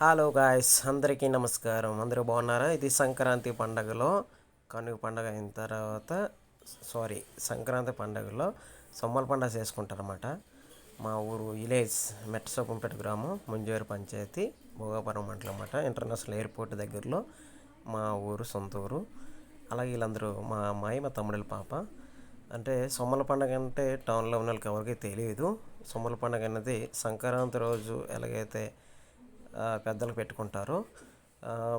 Hello guys అందరికీ నమస్కారం. అందరూ బాగున్నారా? ఇది సంక్రాంతి పండగలో కనుక పండగ అయిన తర్వాత సారీ సంక్రాంతి పండగలో సొమ్మల పండగ చేసుకుంటారన్నమాట. మా ఊరు విలేజ్ మెట్టసోపంపేట గ్రామం ముంజేరు పంచాయతీ భోగాపురం మండలం అన్నమాట. ఇంటర్నేషనల్ ఎయిర్పోర్ట్ దగ్గరలో మా ఊరు సొంత ఊరు. అలాగే వీళ్ళందరూ మా అమ్మాయి మా తమ్ముడి పాప. అంటే సొమ్మల పండగ అంటే టౌన్లో ఉన్న వాళ్ళకి ఎవరికి తెలియదు. సొమ్మల పండగ అనేది సంక్రాంతి రోజు ఎలాగైతే పెద్దలకు పెట్టుకుంటారు.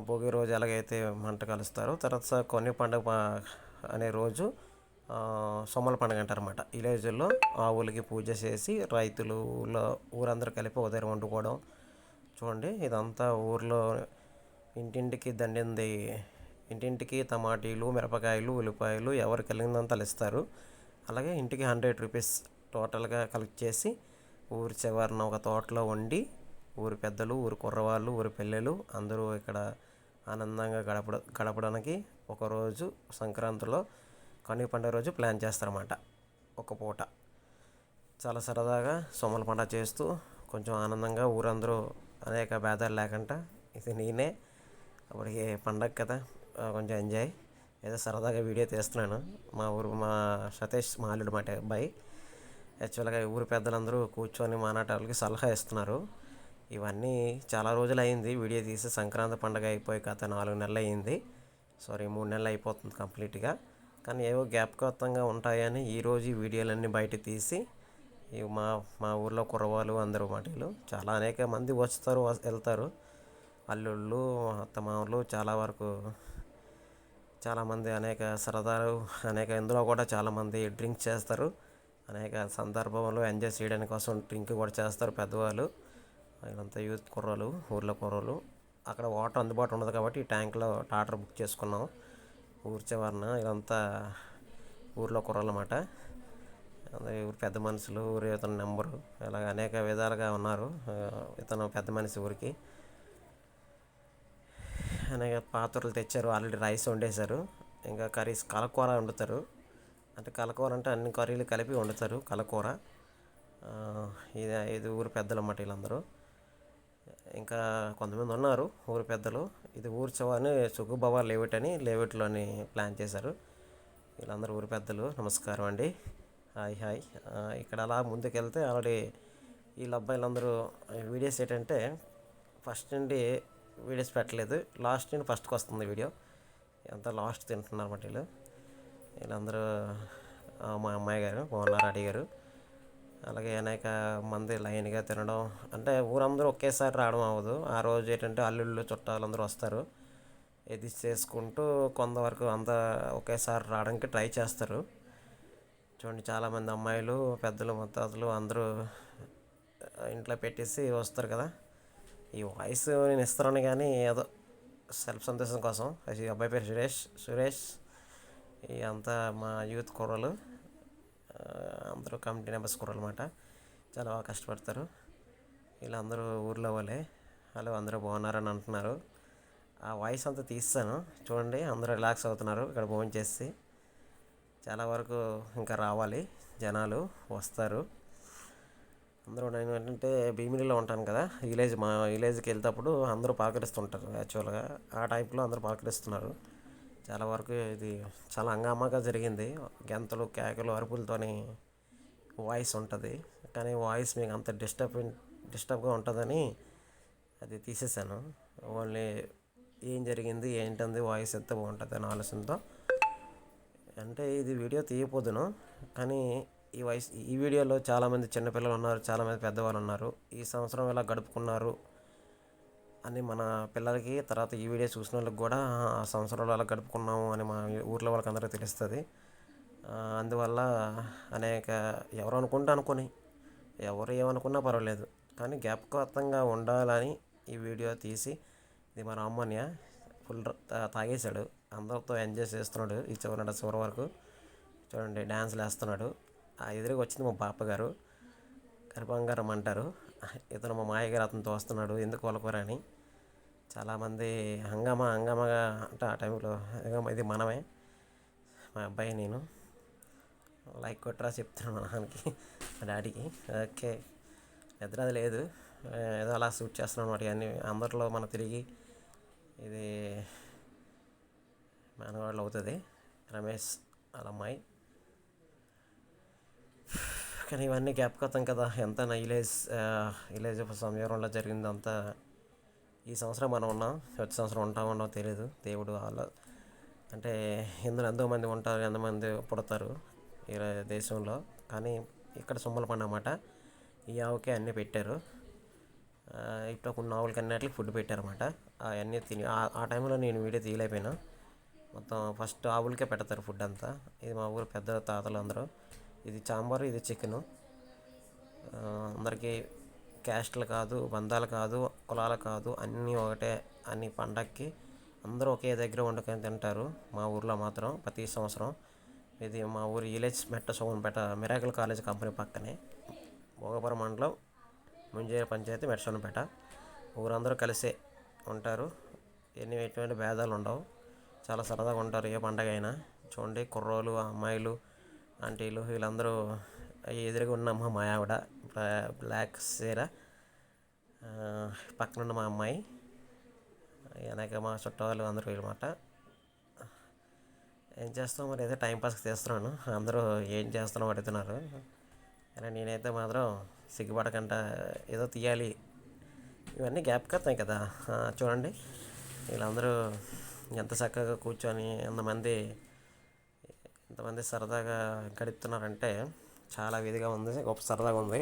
భోగి రోజు ఎలాగైతే మంట కలుస్తారో తర్వాత కొన్ని పండుగ అనే రోజు సొమ్మల పండుగ అంటారన్నమాట. విలేజ్లో ఆవులకి పూజ చేసి రైతులు ఊళ్ళో ఊరందరూ కలిపి ఉదయం వండుకోవడం. చూడండి ఇదంతా ఊర్లో ఇంటింటికి దండింది ఇంటింటికి టమాటీలు మిరపకాయలు ఉల్లిపాయలు ఎవరు కలిగిందంతా ఇస్తారు అలాగే ఇంటికి హండ్రెడ్ రూపీస్ టోటల్గా కలెక్ట్ చేసి ఊరి చివరిన ఒక తోటలో వండి ఊరి పెద్దలు ఊరి కుర్రవాళ్ళు ఊరి పిల్లలు అందరూ ఇక్కడ ఆనందంగా గడపడ గడపడానికి ఒకరోజు సంక్రాంతిలో కనుమ పండుగ రోజు ప్లాన్ చేస్తారన్నమాట. ఒక పూట. చాలా సరదాగా సొమ్మల పండుగ చేస్తూ కొంచెం ఆనందంగా ఊరందరూ అనేక భేదాలు లేకుండా ఇది నేనే. అప్పటికి పండగ కదా కొంచెం ఎంజాయ్. ఏదో సరదాగా వీడియో తీస్తున్నాను. మా ఊరు మా సతీష్ మా అల్లుడు మాట అబ్బాయి యాక్చువల్గా ఊరి పెద్దలందరూ కూర్చొని మానాటాలకి సలహా ఇస్తున్నారు. ఇవన్నీ చాలా రోజులు అయింది వీడియో తీసి సంక్రాంతి పండగ అయిపోయి గత నాలుగు నెలలు అయింది సారీ మూడు నెలలు అయిపోతుంది కంప్లీట్గా. కానీ ఏవో జ్ఞాపకత్వంగా ఉంటాయని ఈరోజు ఈ వీడియోలన్నీ బయట తీసి ఇవి మా మా ఊర్లో కుర్రవాళ్ళు అందరూ మాటలు చాలా అనేక మంది వస్తారు వెళ్తారు. అల్లుళ్ళు అత్తమామలు చాలా వరకు చాలామంది అనేక సరదాలు అనేక ఇందులో కూడా చాలామంది డ్రింక్ చేస్తారు. అనేక సందర్భంలో ఎంజాయ్ చేయడానికి కోసం డ్రింక్ కూడా చేస్తారు పెద్దవాళ్ళు. ఇదంతా యూత్ కుర్రాలు ఊర్లో కుర్రాలు. అక్కడ వాటర్ అందుబాటు ఉండదు కాబట్టి ఈ ట్యాంక్లో టాటర్ బుక్ చేసుకున్నాం. ఊరి చివరన ఇదంతా ఊర్లో కుర్రోలు అన్నమాట. అదే పెద్ద మనుషులు ఊరు ఇతని నెంబరు ఇలాగ అనేక విధాలుగా ఉన్నారు. ఇతను పెద్ద మనిషి ఊరికి. అనేక పాత్రలు తెచ్చారు ఆల్రెడీ రైస్ వండేశారు. ఇంకా కర్రీస్ కలకూర వండుతారు. అంటే కలకూర అంటే అన్ని కర్రీలు కలిపి వండుతారు కలకూర. ఇది ఇది ఊరు పెద్దలు అన్నమాట వీళ్ళందరూ. ఇంకా కొంతమంది ఉన్నారు ఊరి పెద్దలు. ఇది ఊరి చవాని సుఖుబాబా లేవిట్ అని లేవిట్లోని ప్లాన్ చేశారు. వీళ్ళందరూ ఊరి పెద్దలు. నమస్కారం అండి. Hi hi. ఇక్కడ అలా ముందుకెళ్తే ఆల్రెడీ వీళ్ళ అబ్బాయిలందరూ వీడియోస్ ఏంటంటే ఫస్ట్ నుండి వీడియోస్ పెట్టలేదు. లాస్ట్ నుండి ఫస్ట్కి వస్తుంది వీడియో. అంతా లాస్ట్ తింటున్నారు అన్నమాట వీళ్ళు. వీళ్ళందరూ మా అమ్మాయి గారు బాగున్నారు అడిగారు. అలాగే అనేక మంది లైన్గా తినడం అంటే ఊరందరూ ఒకేసారి రావడం అవ్వదు. ఆ రోజు ఏంటంటే అల్లుళ్ళు చుట్టాలు అందరూ వస్తారు. ఇది చేసుకుంటూ కొంతవరకు అంతా ఒకేసారి రావడానికి ట్రై చేస్తారు. చూడండి చాలామంది అమ్మాయిలు పెద్దలు ముత్తాతలు అందరూ ఇంట్లో పెట్టేసి వస్తారు కదా. ఈ వాయిస్ నేను ఇస్తున్నాను కానీ ఏదో సెల్ఫ్ సంతోషం కోసం. ఈ అబ్బాయి పేరు సురేష్ సురేష్. ఈ అంతా మా యూత్ కుర్రలు అందరూ కమిటీ మెంబర్స్ కుర్రలు అనమాట చాలా బాగా కష్టపడతారు. అందరూ ఊర్లో వాళ్ళే. వాళ్ళు అందరూ బాగున్నారని అంటున్నారు. ఆ వాయిస్ అంతా తీస్తాను. చూడండి అందరూ రిలాక్స్ అవుతున్నారు ఇక్కడ భోజనం చేసి. చాలా వరకు ఇంకా రావాలి. జనాలు వస్తారు. అందరూ నేను ఏంటంటే భీమిలిలో ఉంటాను కదా విలేజ్ మా విలేజ్కి వెళ్తేప్పుడు అందరూ పలకరిస్తుంటారు యాక్చువల్గా. ఆ టైప్లో అందరూ పలకరిస్తున్నారు. చాలా వరకు ఇది చాలా హంగామాగా జరిగింది. గెంతలు కేకలు అరుపులతోని వాయిస్ ఉంటుంది. కానీ వాయిస్ మీకు అంత డిస్టర్బ్ డిస్టర్బ్గా ఉంటుందని అది తీసేసాను. ఓన్లీ ఏం జరిగింది ఏంటంది వాయిస్ ఎంత బాగుంటుంది అనే ఆలోచనతో. అంటే ఇది వీడియో తీయపోదును. కానీ ఈ వయసు ఈ వీడియోలో చాలామంది చిన్నపిల్లలు ఉన్నారు చాలామంది పెద్దవాళ్ళు ఉన్నారు. ఈ సంవత్సరం ఇలా గడుపుకున్నారు అని మన పిల్లలకి తర్వాత ఈ వీడియో చూసిన వాళ్ళకి కూడా ఆ సంవత్సరంలో అలా గడుపుకున్నాము అని మా ఊర్లో వాళ్ళకి అందరికీ తెలుస్తుంది అందువల్ల అనేక ఎవరు అనుకుంటే అనుకుని ఎవరు ఏమనుకున్నా పర్వాలేదు. కానీ జ్ఞాపకార్థంగా ఉండాలని ఈ వీడియో తీసి ఇది మా రామన్య ఫుల్ తాగేశాడు. అందరితో ఎంజాయ్ చేస్తున్నాడు ఈ చివరి చివరి వరకు. చూడండి డ్యాన్స్లు వేస్తున్నాడు. ఆ ఎదురుగా వచ్చింది మా పాపగారు కరిపంగారం అంటారు ఇతను మా మాయగారు అతను తోస్తున్నాడు ఎందుకు అని చాలామంది హంగామా హంగామాగా అంటే ఆ టైంలో హంగామా ఇది మనమే. మా అబ్బాయి నేను. లైక్ కొట్టరా చెప్తున్నాను మా నాన్నకి మా డాడీకి. ఓకే. నిద్ర అది లేదు. ఏదో అలా షూట్ చేస్తున్నాను అనమాట ఇవన్నీ. అందరిలో మన తిరిగి ఇది మేనవాళ్ళు అవుతుంది. రమేష్ వాళ్ళ అమ్మాయి కానీ ఇవన్నీ జ్ఞాపకతం కదా. ఎంత ఇలేజ్ ఇలేజ్ సమయంలో జరిగిందంతా ఈ సంవత్సరం మనం ఉన్నాం. వచ్చే సంవత్సరం ఉంటామో తెలియదు దేవుడు అలా అంటే ఇందులో ఎంతోమంది ఉంటారు ఎంతమంది పుడతారు ఈ దేశంలో. కానీ ఇక్కడ సొమ్మల పండు అన్నమాట. ఈ ఆవుకే అన్నీ పెట్టారు. ఇప్పుడు కొన్ని ఆవులకి అన్నిటికి ఫుడ్ పెట్టారన్నమాట. అవన్నీ తిని ఆ- ఆ టైంలో నేను వీడియో తీయలేకపోయినా. మొత్తం ఫస్ట్ ఆవులకే పెడతారు ఫుడ్ అంతా. ఇది మా ఊరు పెద్ద తాతలు అందరూ. ఇది చాంబారు ఇది చికెను. అందరికీ క్యాస్ట్లు కాదు బంధాలు కాదు కులాలు కాదు అన్నీ ఒకటే అన్ని పండక్కి అందరూ ఒకే దగ్గర వండుకొని తింటారు. మా ఊర్లో మాత్రం ప్రతి సంవత్సరం. ఇది మా ఊరు విలేజ్ మెట్ట సోమన్పేట మిరాకిల్ కాలేజ్ కంపెనీ పక్కనే. భోగపురం మండలం ముంజేరు పంచాయతీ మెట్ట సోమన్పేట. ఊరందరూ కలిసే ఉంటారు. ఎన్ని ఎటువంటి భేదాలు ఉండవు. చాలా సరదాగా ఉంటారు ఏ పండగ అయినా. చూడండి కుర్రోలు అమ్మాయిలు ఆంటీలు వీళ్ళందరూ ఎదురుగా ఉన్న మా మా ఆవిడ బ్లాక్ సీర పక్కనున్న మా అమ్మాయి వెనక మా చుట్టాలు అందరూ వీళ్ళమాట. ఏం చేస్తాం మరి? అయితే టైంపాస్కి తీస్తున్నాను అందరూ ఏం చేస్తున్నాం అడుగుతున్నారు కానీ నేనైతే మాత్రం సిగ్గుపడకుండా ఏదో తీయాలి. ఇవన్నీ గ్యాప్ కత్తాయి కదా. చూడండి. వీళ్ళందరూ ఎంత చక్కగా కూర్చొని ఎంతమంది ఎంతమంది సరదాగా గడుపుతున్నారంటే చాలా విధిగా ఉంది గొప్ప సరదాగా ఉంది.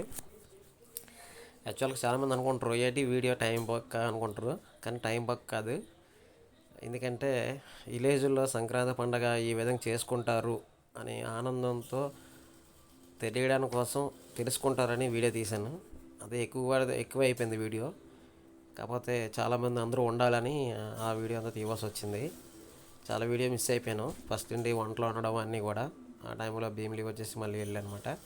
యాక్చువల్గా చాలామంది అనుకుంటారు ఏంటి వీడియో టైం బక్ అనుకుంటారు కానీ టైం బక్ కాదు. ఎందుకంటే విలేజ్లో సంక్రాంతి పండగ ఈ విధంగా చేసుకుంటారు అని ఆనందంతో తెలియడానికి కోసం తెలుసుకుంటారని వీడియో తీశాను. అదే ఎక్కువ ఎక్కువ అయిపోయింది వీడియో. కాకపోతే చాలామంది అందరూ ఉండాలని ఆ వీడియో అంతా తీయవలసి వచ్చింది. చాలా వీడియో మిస్ అయిపోయాను. ఫస్ట్ నుండి వంటలు ఉండడం అన్నీ కూడా. ఆ టైంలో భీమిలి వచ్చేసి మళ్ళీ వెళ్ళానమాట.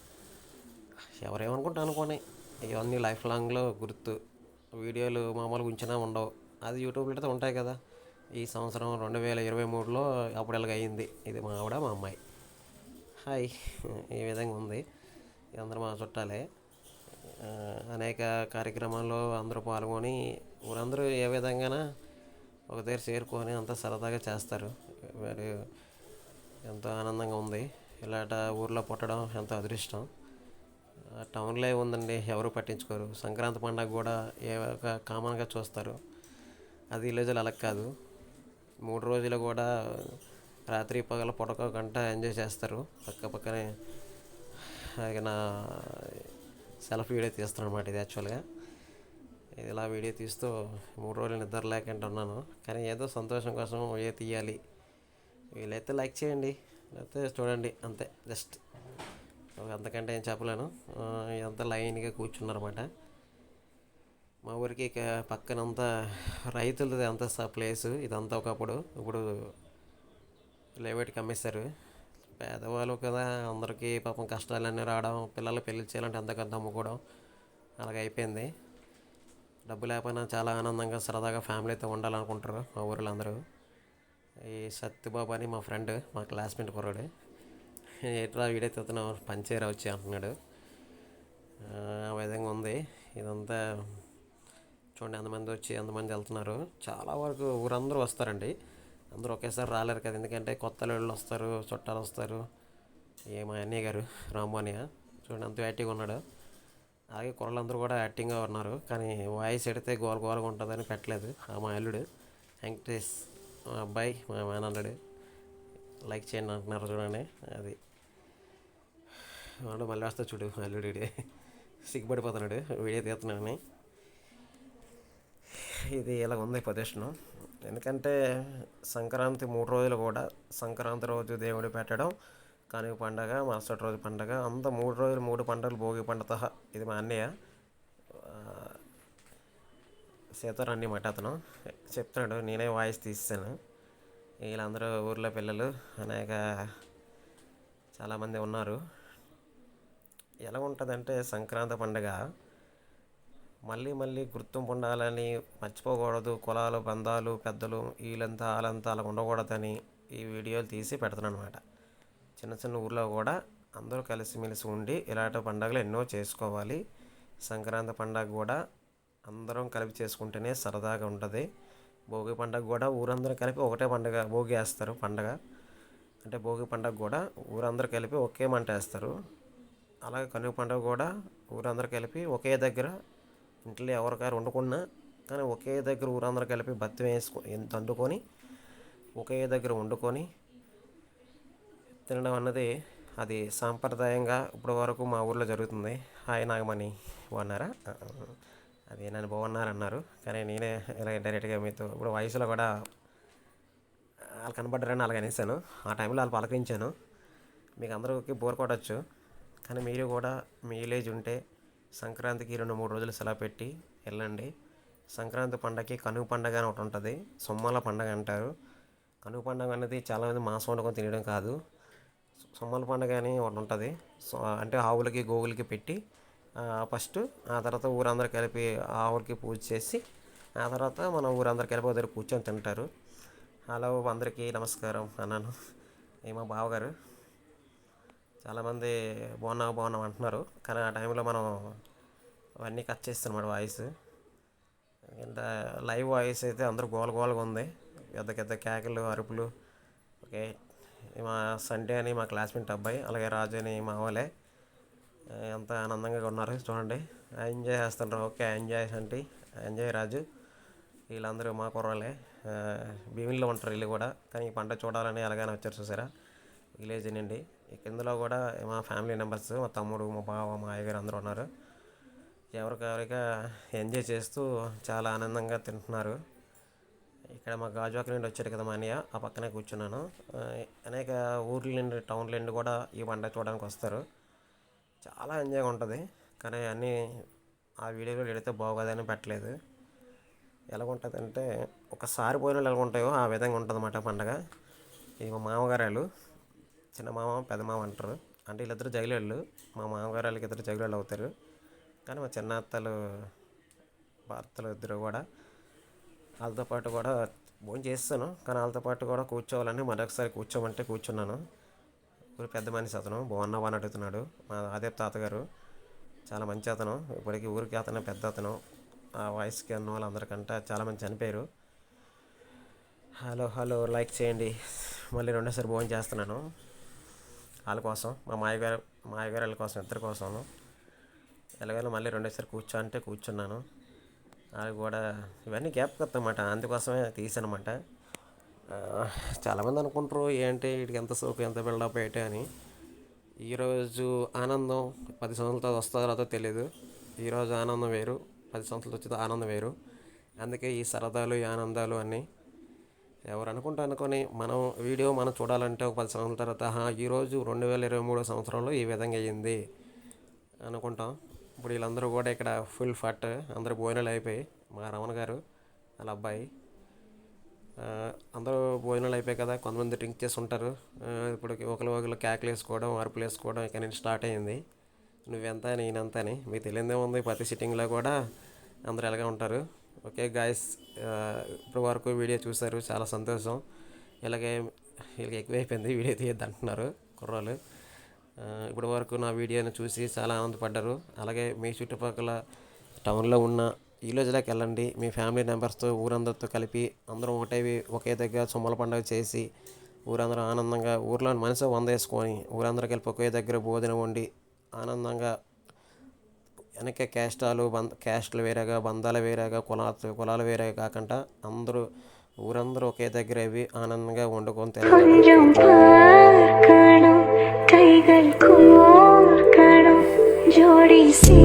ఎవరేమనుకుంటా అనుకోని ఇవన్నీ లైఫ్ లాంగ్లో గుర్తు. వీడియోలు మామూలుగా ఉంచినా ఉండవు. అది యూట్యూబ్లో అయితే ఉంటాయి కదా. ఈ సంవత్సరం రెండు వేల ఇరవై మూడులో అప్పుడు ఇలాగ అయింది. ఇది మా ఆవిడ మా అమ్మాయి. హాయ్. ఈ విధంగా ఉంది. అందరూ మా చుట్టాలే. అనేక కార్యక్రమాల్లో అందరూ పాల్గొని ఊరందరూ ఏ విధంగాన ఒక దగ్గర చేరుకొని అంతా సరదాగా చేస్తారు. మరి ఎంతో ఆనందంగా ఉంది. ఇలాంటి ఊర్లో పుట్టడం ఎంతో అదృష్టం. టౌన్లో ఉందండి ఎవరు పట్టించుకోరు. సంక్రాంతి పండగ కూడా ఏ ఒక కామన్గా చూస్తారు. అది విలేజ్లో అలా కాదు. మూడు రోజులు కూడా రాత్రి పగల పొడకకుండా ఎంజాయ్ చేస్తారు. పక్క పక్కనే నా సెల్ఫ్ వీడియో తీస్తాను అనమాట ఇది యాక్చువల్గా. ఇలా వీడియో తీస్తూ మూడు రోజులు నిద్ర లేకుండా ఉన్నాను. కానీ ఏదో సంతోషం కోసం ఏ తీయాలి? వీలైతే లైక్ చేయండి. లేకపోతే చూడండి. అంతే. జస్ట్ అంతకంటే ఏం చెప్పలేను. ఇదంతా లైన్గా కూర్చున్నారన్నమాట. మా ఊరికి ఇక పక్కనంతా రైతులది అంతా ప్లేస్. ప్లేసు ఇదంతా ఒకప్పుడు. ఇప్పుడు లేవేటికి అమ్మేశారు పేదవాళ్ళు కదా. అందరికీ పాపం కష్టాలన్నీ రావడం పిల్లలు పెళ్ళి చేయాలంటే అంతకంత అమ్ముకోవడం అలాగ అయిపోయింది డబ్బు లేకపోయినా చాలా ఆనందంగా సరదాగా ఫ్యామిలీతో ఉండాలనుకుంటారు మా ఊరిలో అందరూ ఈ సత్యబాబు అని మా ఫ్రెండ్ మా క్లాస్మేట్ కుర్రాడు. ఎట్లా వీడైతే అతను పంచేరా వచ్చి అంటున్నాడు. ఆ, విధంగా ఉంది. ఇదంతా చూడండి ఎంతమంది వచ్చి ఎంతమంది వెళ్తున్నారు. చాలా వరకు ఊరందరూ వస్తారండి. అందరూ ఒకేసారి రాలేరు కదా ఎందుకంటే కొత్త వాళ్ళు వస్తారు చుట్టాలు వస్తారు. ఏ మా అన్నయ్య గారు రామానియ చూడండి అంత యాక్టివ్గా ఉన్నాడు. అలాగే కుర్రలందరూ కూడా యాక్టింగ్గా ఉన్నారు. కానీ వాయిస్ ఎడితే గోల గోలగా ఉంటుందని పెట్టలేదు. ఆ మా అల్లుడు వెంకటేష్ మా అబ్బాయి మా మేనల్లుడు లైక్ చేయండి అంటున్నారు చూడండి. అది వాడు మళ్ళీ వస్తా చూడు అల్లుడు సిగ్గుపడిపోతున్నాడు. వీడియో తీస్తున్నాడని. ఇది ఇలా ఉంది ప్రదర్శనం ఎందుకంటే సంక్రాంతి మూడు రోజులు కూడా సంక్రాంతి రోజు దేవుడు పెట్టడం కనుక పండగ మరుసటి రోజు పండగ అంత మూడు రోజులు మూడు పండుగలు భోగి పండుగ సహా ఇది మా అన్నయ్య. ఆ, అన్నమాట మాట అతను. చెప్తున్నాడు నేనే వాయిస్ తీసాను వీళ్ళందరూ ఊర్లో పిల్లలు అనేక చాలామంది ఉన్నారు. ఎలా ఉంటుందంటే సంక్రాంతి పండుగ మళ్ళీ మళ్ళీ గుర్తింపు ఉండాలని మర్చిపోకూడదు. కులాలు బంధాలు పెద్దలు వీళ్ళంతా వాళ్ళంతా అలా ఉండకూడదని ఈ వీడియోలు తీసి పెడతాను అనమాట చిన్న చిన్న ఊర్లో కూడా అందరూ కలిసిమెలిసి ఉండి ఇలాంటి పండుగలు ఎన్నో చేసుకోవాలి. సంక్రాంతి పండుగ కూడా అందరం కలిపి చేసుకుంటేనే సరదాగా ఉంటుంది. భోగి పండగ కూడా ఊరందరూ కలిపి ఒకటే పండగ భోగి వేస్తారు పండగ. అంటే భోగి పండగ కూడా ఊరందరూ కలిపి ఒకే మంట వేస్తారు. అలాగే కనుక పండుగ కూడా ఊరందరూ కలిపి ఒకే దగ్గర ఇంట్లో ఎవరికారు వండుకున్నా కానీ ఒకే దగ్గర ఊరందరూ కలిపి బత్తి వేసుకొని దండుకొని ఒకే దగ్గర వండుకొని తినడం అన్నది అది సాంప్రదాయంగా ఇప్పటి వరకు మా ఊర్లో జరుగుతుంది. హాయ్ నాగమణి బాగున్నారా? అది నన్ను బాగున్నారన్నారు. కానీ నేనే ఇలా డైరెక్ట్గా మీతో ఇప్పుడు వయసులో కూడా వాళ్ళు కనబడ్డారని అలాగే అనేసాను. ఆ టైంలో వాళ్ళు పలకరించాను. మీకు అందరికీ బోర్ కొట్టచ్చు. కానీ మీరు కూడా మీ విలేజ్ ఉంటే సంక్రాంతికి రెండు మూడు రోజులు సెలవు పెట్టి వెళ్ళండి. సంక్రాంతి పండగకి కనుగు పండగ అని ఒకటి ఉంటుంది. సొమ్మల పండగ అంటారు. కనుగు పండగ అనేది చాలామంది మాంసం వండుకొని తినడం కాదు. సొమ్మల పండుగ అని ఒకటి ఉంటుంది. సో అంటే ఆవులకి గోవులకి పెట్టి ఫస్ట్ ఆ తర్వాత ఊరందరూ కలిపి ఆవులకి పూజ చేసి ఆ తర్వాత మన ఊరందరూ కలిపి దగ్గర కూర్చొని తింటారు. హలో అందరికీ నమస్కారం అన్నాను. ఏమో బావగారు? చాలామంది బాగున్నావు బాగున్నావు అంటున్నారు. కానీ ఆ టైంలో మనం అవన్నీ కట్ చేస్తున్నమాట వాయిస్. ఇంత లైవ్ వాయిస్ అయితే అందరూ గోల గోలగా ఉంది. పెద్ద పెద్ద కేకలు అరుపులు ఓకే. మా సండే అని మా క్లాస్మేట్ అబ్బాయి అలాగే రాజు అని మా వాళ్ళే ఎంత ఆనందంగా ఉన్నారు. చూడండి. ఎంజాయ్ చేస్తుండ్రు. ఓకే ఎంజాయ్ అంటే ఎంజాయ్ రాజు. వీళ్ళందరూ మా కుర్రాలే ఆ, భీమిల్లో ఉంటారు వీళ్ళు కూడా. కానీ ఈ పంట చూడాలని అలాగే వచ్చారు చూసారా? విలేజ్ నుండి. ఇందులో కిందలో కూడా మా ఫ్యామిలీ మెంబర్స్ మా తమ్ముడు మా బావ మా అయ్యగారు అందరూ ఉన్నారు. ఎవరికెవరిగా ఎంజాయ్ చేస్తూ చాలా ఆనందంగా తింటున్నారు. ఇక్కడ మా గాజువాక నుండి వచ్చారు కదా మా అన్నయ్య ఆ పక్కనే కూర్చున్నాను. అనేక ఊర్ల నుండి టౌన్ల నుండి కూడా ఈ పండుగ చూడడానికి వస్తారు. చాలా ఎంజాయ్గా ఉంటుంది. కానీ అన్నీ ఆ వీడియోలో ఎడితే బాగోదని పెట్టలేదు. ఎలాగుంటుంది అంటే ఒకసారి పోయిన వాళ్ళు ఎలా ఉంటాయో ఆ విధంగా ఉంటుంది అన్నమాట పండగ. ఇది మా చిన్న మామ పెద్ద మామ అంటారు. అంటే వీళ్ళిద్దరు జగిలేళ్ళు మా మామగారు వాళ్ళకి ఇద్దరు జగిలేళ్ళు అవుతారు. కానీ మా చిన్న అత్తలు భర్తలు ఇద్దరు కూడా వాళ్ళతో పాటు కూడా భోజనం చేస్తాను. కానీ వాళ్ళతో పాటు కూడా కూర్చోవాలని మరొకసారి కూర్చోమంటే కూర్చున్నాను. ఊరి పెద్ద మనిషి అతను. బాగున్నావా అని అడుగుతున్నాడు. మా ఆదేప్ తాతగారు. చాలా మంచి అతను. ఇప్పటికీ ఊరికి అతను పెద్ద అతను. ఆ వయసుకి అన్న వాళ్ళందరికంటే చాలామంది చనిపోయారు. Hello hello. లైక్ చేయండి. మళ్ళీ రెండోసారి భోజనం చేస్తున్నాను. వాళ్ళ కోసం. మా మాయగారు మాయగారు వాళ్ళ కోసం ఇద్దరి కోసం ఎలాగైనా మళ్ళీ రెండోసారి కూర్చో అంటే కూర్చున్నాను. అవి కూడా ఇవన్నీ జ్ఞాపకత్వం అన్నమాట అందుకోసమే తీసానమాట. చాలామంది అనుకుంటారు ఏంటి వీటికి ఎంత సోకు ఎంత బిల్డప్ ఏంటి అని. ఈరోజు ఆనందం పది సంవత్సరాల తర్వాత వస్తుందో రాదో తెలియదు ఈరోజు ఆనందం వేరు పది సంవత్సరాలు వచ్చేది ఆనందం వేరు. అందుకే ఈ సరదాలు ఈ ఆనందాలు అన్నీ ఎవరు అనుకుంటా అనుకొని మనం వీడియో మనం చూడాలంటే ఒక పది సంవత్సరాల తర్వాత ఈరోజు రెండు వేల ఇరవై మూడో సంవత్సరంలో ఈ విధంగా అయ్యింది అనుకుంటాం. ఇప్పుడు వీళ్ళందరూ కూడా ఇక్కడ ఫుల్ ఫట్ అందరూ భోజనాలు అయిపోయి మా రమణ గారు వాళ్ళ అబ్బాయి అందరూ భోజనాలు అయిపోయాయి కదా కొంతమంది డ్రింక్ చేసి ఉంటారు ఇప్పుడు ఒకరు ఒకరు కేకలు వేసుకోవడం అరుపులు వేసుకోవడం ఇక్కడ నుంచి స్టార్ట్ అయ్యింది. నువ్వెంత నేనెంత అని మీకు తెలియదే ఉంది ప్రతి సిట్టింగ్లో కూడా అందరూ ఎలాగే ఉంటారు. ఓకే గాయస్ ఇప్పటి వరకు వీడియో చూశారు చాలా సంతోషం. ఇలాగే వీళ్ళకి ఎక్కువైపోయింది వీడియో తీయద్దు అంటున్నారు కుర్రోళ్ళు. ఇప్పటి వరకు నా వీడియోని చూసి చాలా ఆనందపడ్డారు. అలాగే మీ చుట్టుపక్కల టౌన్లో ఉన్న విలేజ్లోకి వెళ్ళండి. మీ ఫ్యామిలీ మెంబర్స్తో ఊరందరితో కలిపి అందరం ఒకటే ఒకే దగ్గర సొమ్మల పండుగ చేసి ఊరందరూ ఆనందంగా ఊర్లో మనసు వంద వేసుకొని ఊరందరూ కలిపి ఒకే దగ్గర భోజనం వండి ఆనందంగా వెనక క్యాస్టాలు బంద క్యాస్ట్లు వేరేగా బంధాలు వేరేగా కులాలు కులాలు వేరేగా కాకుండా అందరూ ఊరందరూ ఒకే దగ్గర అవి ఆనందంగా వండుకొని తినాలి. കൈകൾ കോർക്കണം ജോഡി സീ